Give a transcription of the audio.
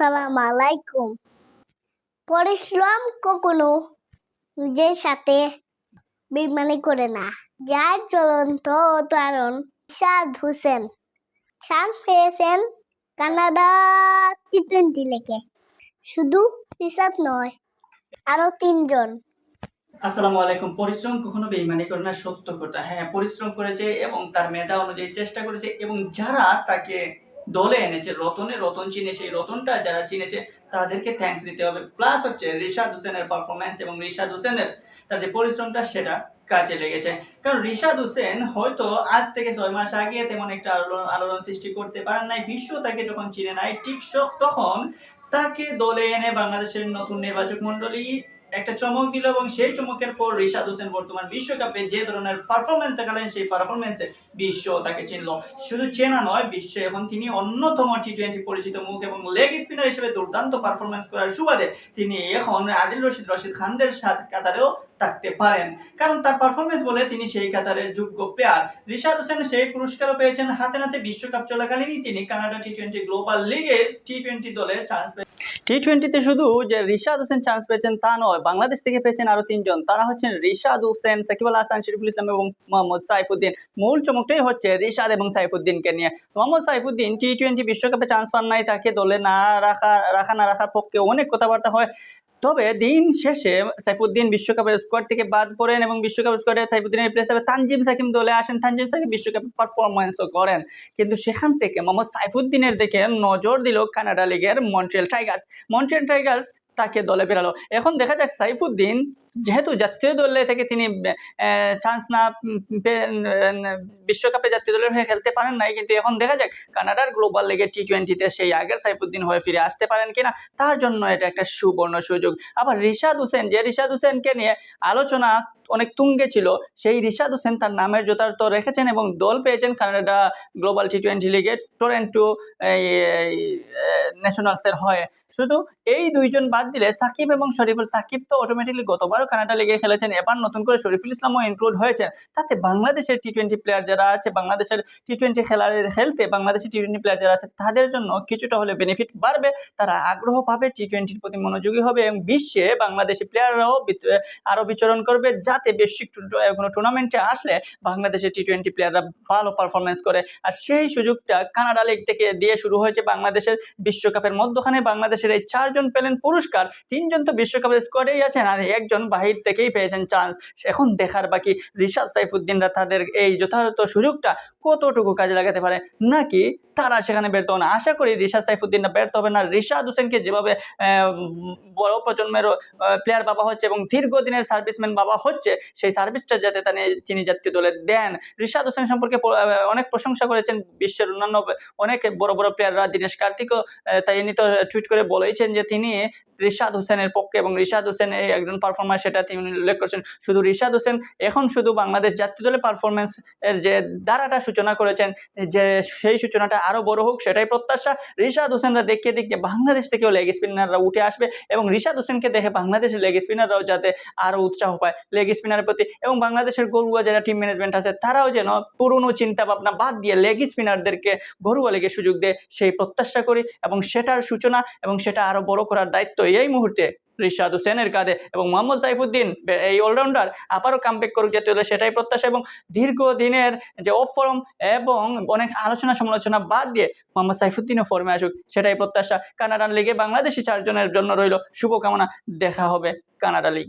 আসসালাম আলাইকুম। পরিশ্রম কখনো নিজের সাথে বেমানি করে না। যার জ্বলন্ত উদাহরণ সাদ হোসেন। চান্স পেয়েছেন কানাডা টি টোয়েন্টি লেগে। শুধু রিসাদ নয়, আরও তিনজন। আসসালামু আলাইকুম। পরিশ্রম কখনো বেইমানি করে না, সত্য কথা। হ্যাঁ পরিশ্রম করেছে এবং তার মেধা অনুযায়ী চেষ্টা করেছে এবং যারা তাকে দলে এনেছে, রতনে রতন চিনে, সেই রতনটা যারা চিনেছে, তাদেরকে থ্যাঙ্কস দিতে হবে। প্লাস হচ্ছে রিশাদ হোসেনের পারফরমেন্স এবং রিশাদ হোসেনের তার যে পরিশ্রমটা, সেটা কাজে লেগেছে। কারণ রিশাদ হোসেন হয়তো আজ থেকে ছয় মাস আগে তেমন একটা আলোড়ন আলোড়ন সৃষ্টি করতে পারেন নাই। বিশ্ব তাকে যখন চিনে নাই, ঠিক তখন তাকে দলে এনে বাংলাদেশের নতুন নির্বাচক মণ্ডলী একটা চমক দিল এবং সেই চমকের পর রিশাদ হোসেন বর্তমান বিশ্বকাপে যে ধরনের পারফরমেন্স দেখালেন, সেই পারফরমেন্সে বিশ্ব তাকে চিনল। শুধু চেনা নয়, বিশ্বে এখন তিনি অন্যতম টি টোয়েন্টি পরিচিত মুখ এবং লেগ স্পিনার হিসেবে দুর্দান্ত পারফরমেন্স করার সুবাদে তিনি এখন আদিল রশিদ রশিদ খানদের সাথে কাতারেও থাকতে পারেন। কারণ তার পারফরমেন্স বলে তিনি সেই কাতারের যোগ্য প্লেয়ার রিশাদ হোসেন সেই পুরস্কারও পেয়েছেন হাতে নাতে বিশ্বকাপ চলাকালীনই। তিনি কানাডা টি টোয়েন্টি গ্লোবাল লিগের টি টোয়েন্টি দলে চান্স টি টোয়েন্টিতে শুধু যে রিশাদ হোসেন চান্স পেয়েছেন তা নয়, বাংলাদেশ থেকে পেয়েছেন আরও তিনজন। তারা হচ্ছেন রিশাদ হোসেন, সাকিব আল হাসান, শরীফুল ইসলাম এবং মোহাম্মদ সাইফুদ্দিন। মূল চমকটাই হচ্ছে রিশাদ এবং সাইফুদ্দিনকে নিয়ে। মোহাম্মদ সাইফুদ্দিন টি টোয়েন্টি বিশ্বকাপে চান্স পান নাই, তাকে দলে না রাখা রাখা না রাখার পক্ষে অনেক কথাবার্তা হয়। তবে দিন শেষে সাইফুদ্দিন বিশ্বকাপের স্কোয়াড থেকে বাদ পড়েন এবং বিশ্বকাপ স্কোয়াডে সাইফুদ্দিনের রিপ্লেস হবে তানজিম সাকিম দলে আসেন। তানজিম সাকিম বিশ্বকাপে পারফরমেন্সও করেন। কিন্তু সেখান থেকে মোহাম্মদ সাইফুদ্দিনের দেখে নজর দিল কানাডা লিগের মন্ট্রিয়াল টাইগার্স। মন্ট্রিয়াল টাইগার্স তাকে দলে বেরালো। এখন দেখা যাক সাইফুদ্দিন, যেহেতু জাতীয় দলে থেকে তিনি চান্স না বিশ্বকাপে জাতীয় দলের হয়ে খেলতে পারেন নাই, কিন্তু এখন দেখা যাক কানাডার গ্লোবাল লিগে টি টোয়েন্টিতে সেই আগের সাইফুদ্দিন হয়ে ফিরে আসতে পারেন কিনা, তার জন্য এটা একটা সুবর্ণ সুযোগ। আবার রিশাদ হুসেন, যে রিশাদ হুসেনকে নিয়ে আলোচনা অনেক তুঙ্গে ছিল, সেই রিশাদ হোসেন তার নামের তো রেখেছেন এবং দল পেয়েছেন কানাডা গ্লোবাল টি টোয়েন্টি লিগে, টরেন্টো ন্যাশনালসের হয়ে। শুধু এই দুইজন বাদ দিলে সাকিব এবং শরীফুল, সাকিব তো অটোমেটিকলি গতবারও কানাডা লিগে খেলেছেন, এবার নতুন করে শরীফুল ইসলামও ইনক্লুড হয়েছেন। তাতে বাংলাদেশের টি টোয়েন্টি প্লেয়ার যারা আছে, বাংলাদেশের টি টোয়েন্টি খেলার খেলতে বাংলাদেশের টি টোয়েন্টি প্লেয়ার যারা আছে, তাদের জন্য কিছুটা হলে বেনিফিট বাড়বে, তারা আগ্রহ পাবে টি টোয়েন্টির প্রতি মনোযোগী হবে এবং বিশ্বে বাংলাদেশি প্লেয়াররাও আরও বিচরণ করবে যাতে বেশি কোনো টুর্নামেন্টে আসলে বাংলাদেশের টি টোয়েন্টি প্লেয়াররা ভালো পারফরমেন্স করে। আর সেই সুযোগটা কানাডা লিগ থেকে দিয়ে শুরু হয়েছে বাংলাদেশের বিশ্বকাপের মধ্যখানে। বাংলাদেশের এই চারজন পেলেন পুরস্কার। তিনজন তো বিশ্বকাপের স্কোয়াডেই আছেন আর একজন বাহির থেকেই পেয়েছেন চান্স এখন দেখার বাকি রিশাদ সাইফুদ্দিনরা তাদের এই যথাযথ সুযোগটা কতটুকু কাজে লাগাতে পারে? নাকি তারা সেখানে ব্যর্থ হবে না আশা করি রিশাদ সাইফুদ্দিনরা ব্যর্থ হবে না। রিশাদ হোসেনকে যেভাবে বড় প্রজন্মের প্লেয়ার বাবা হচ্ছে এবং দীর্ঘদিনের সার্ভিসম্যান বাবা হচ্ছে সেই সার্ভিসটা যাতে তিনি জাতীয় দলে দেন। রিশাদ হোসেন সম্পর্কে অনেক প্রশংসা করেছেন বিশ্বের অন্যান্য অনেক বড় বড় প্লেয়াররা দীনেশ কার্তিকও তাই নিয়ে টুইট করে বলেছেন যে তিনি রিশাদ হোসেনের পক্ষে এবং রিশাদ হোসেন এই একজন পারফর্মার সেটা তিনি উল্লেখ করছেন। শুধু রিশাদ হোসেন, এখন শুধু বাংলাদেশ জাতীয় দলের পারফরমেন্স এর যে ধারাটা সূচনা করেছেন, যে সেই সূচনাটা আরও বড় হোক, সেটাই প্রত্যাশা। রিশাদ হোসেনরা দেখে দেখে বাংলাদেশ থেকেও লেগ স্পিনাররা উঠে আসবে এবং রিশাদ হোসেনকে দেখে বাংলাদেশের লেগ স্পিনাররাও যাতে আরও উৎসাহ পায় লেগ স্পিনারের প্রতি। এবং বাংলাদেশের গরুয়া যারা টিম ম্যানেজমেন্ট আছে, তারাও যেন পুরনো চিন্তা ভাবনা বাদ দিয়ে লেগ স্পিনারদেরকে ঘরোয়া লেগে সুযোগ দেয়, সেই প্রত্যাশা করি। এবং সেটার সূচনা এবং সেটা আরও বড় করার দায়িত্ব এই মুহূর্তে রিশাদ হোসেনের কাঁধে এবং মোহাম্মদ সাইফুদ্দিন, এই অলরাউন্ডার আবারও কামব্যাক করুক যেতে হলে সেটাই প্রত্যাশা এবং দীর্ঘদিনের যে অফ ফর্ম এবং অনেক আলোচনা সমালোচনা বাদ দিয়ে মোহাম্মদ সাইফুদ্দিনও ফর্মে আসুক, সেটাই প্রত্যাশা। কানাডান লিগে বাংলাদেশি চারজনের জন্য রইল শুভকামনা। দেখা হবে কানাডা লিগে